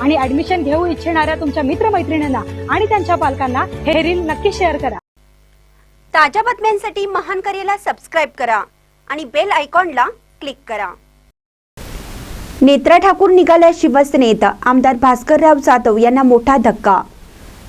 आणि ऍडमिशन घेऊ इच्छिणाऱ्या तुमच्या मित्रमैत्रिणींना आणि त्यांच्या पालकांना हे रील नक्की शेअर करा. ताज्या बातम्यांसाठी महान करेला सबस्क्राईब करा आणि बेल आयकॉनला क्लिक करा. नेत्रा ठाकूर निघाल्या शिवसेनेत. आमदार भास्करराव जाधव यांना मोठा धक्का.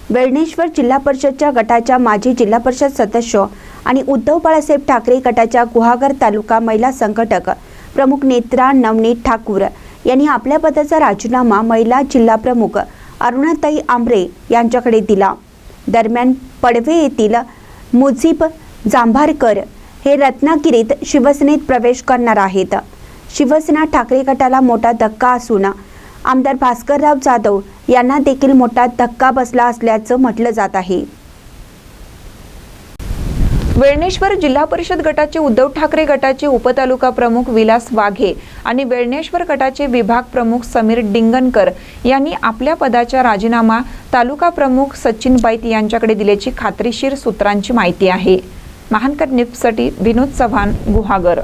वेळणेश्वर जिल्हा परिषदच्या गटाच्या माजी जिल्हा परिषद सदस्य आणि उद्धव बाळासाहेब ठाकरे गटाच्या गुहागर तालुका महिला संघटक प्रमुख नेत्रा नवनीत ठाकूर यांनी आपल्या पदाचा राजीनामा महिला जिल्हाप्रमुख अरुणताई अरुणाताई आंबरे यांच्याकडे दिला. दरम्यान पडवे येथील मुजीब जांभारकर हे रत्नागिरीत शिवसेनेत प्रवेश करणार आहेत. शिवसेना ठाकरे गटाला मोठा धक्का असून आमदार भास्करराव जाधव यांना देखील मोठा धक्का बसला असल्याचं म्हटलं जात आहे. वेळणेश्वर जिल्हा परिषद गटाचे उद्धव ठाकरे गटाचे उपतालुका प्रमुख विलास वाघे आणि वेळणेश्वर गटाचे विभाग प्रमुख समीर डिंगणकर यांनी आपल्या पदाचा राजीनामा तालुका प्रमुख सचिन बाईत यांच्याकडे दिल्याची खात्रीशीर सूत्रांची माहिती आहे. महानकर निपसाठी विनोद चव्हाण गुहागर.